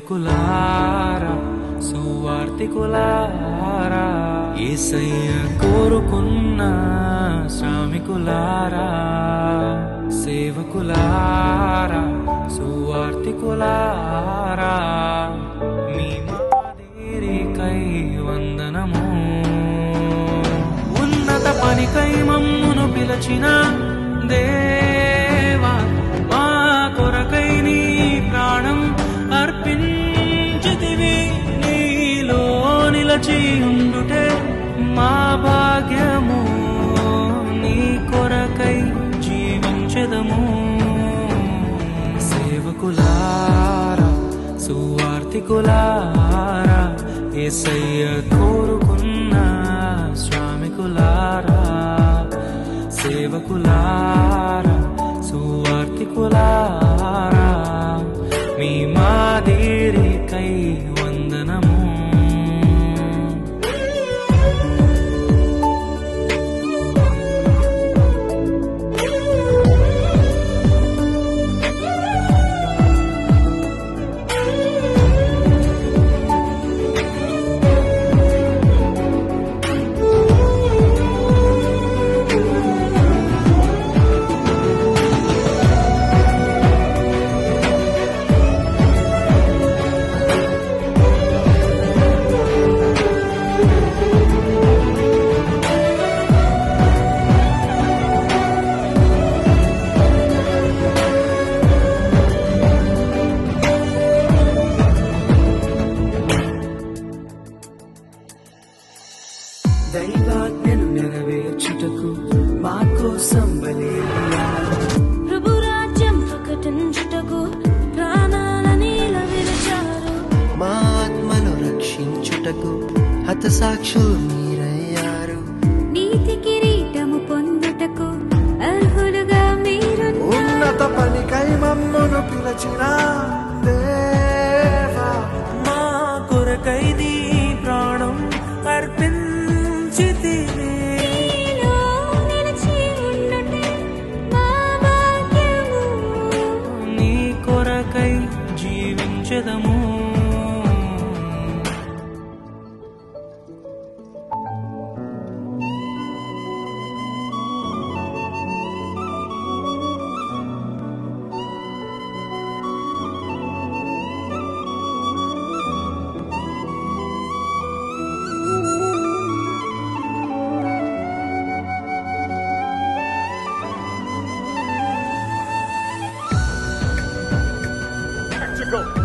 సేవకులారా సువార్తికులారా ఏసయ్య కోరు సేవకులారా సేవకులారా సువార్తికులారా మీ మాదేరికై వందనము. ఉన్నత పనికై మమ్మును పిలచిన దేవా మా కొరకై నీ ప్రాణం అర్పించితివి. నీలో నిలచి ఉండుటే మా భాగ్యము సువార్తికులారా ఏసయ్య కోరుకున్న శ్రామికులారా సేవకులారా. దైవాజ్ఞను నెరవేర్చుటకు మా కోసం బలి ప్రభు రాజ్యం ప్రకటించుటకు ప్రాణాలనీల విరచారు. మా ఆత్మను రక్షించుటకు హతసాక్షులు Go!